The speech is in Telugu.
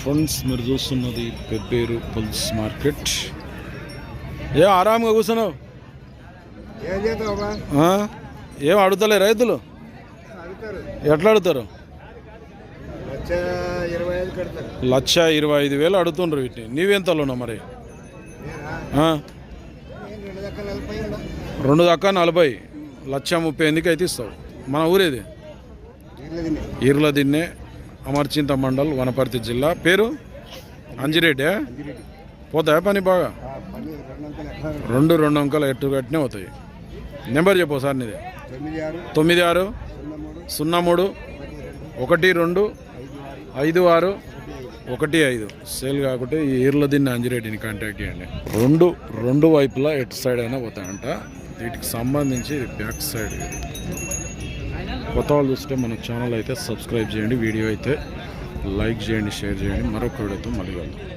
ఫ్రెండ్స్ మీరు చూస్తున్నది పెబ్బేరు పుల్స్ మార్కెట్. ఏ ఆరాంగా కూర్చున్నావు? ఏం అడుగుతలే రైతులు? ఎట్లా అడుగుతారు? లక్ష ఇరవై ఐదు వేలు అడుగుతుండ్రు వీటిని. నీవెంతలో ఉన్నావు మరి? రెండు దాకా నలభై లక్ష ముప్పై ఎందుకు అయితే ఇస్తావు. మన ఊరేది. ఈర్ల దిన్నే. అమర్చింత మండల్ వనపర్తి జిల్లా. పేరు? అంజిరెడ్డి పోతాయా పని బాగా? రెండు రెండు అంకెలు ఎట్టు కట్టినే అవుతాయి నెంబర్ చెప్పు సార్ నీది. తొమ్మిది ఆరు సున్నా మూడు ఒకటి రెండు ఐదు ఆరు ఒకటి ఐదు. సేల్ కాకుంటే ఈ ఈర్ల దిన్న అంజిరెడ్డిని కాంటాక్ట్ చేయండి. రెండు రెండు వైపులా ఎటు సైడ్ అయినా పోతాయంట. వీటికి సంబంధించి బ్యాక్ సైడ్ ఇది. కొత్త వాళ్ళు చూస్తే మన ఛానల్ అయితే సబ్స్క్రైబ్ చేయండి వీడియో అయితే లైక్ చేయండి షేర్ చేయండి. మరొక వీడియోతో మళ్ళీ వెళ్దాం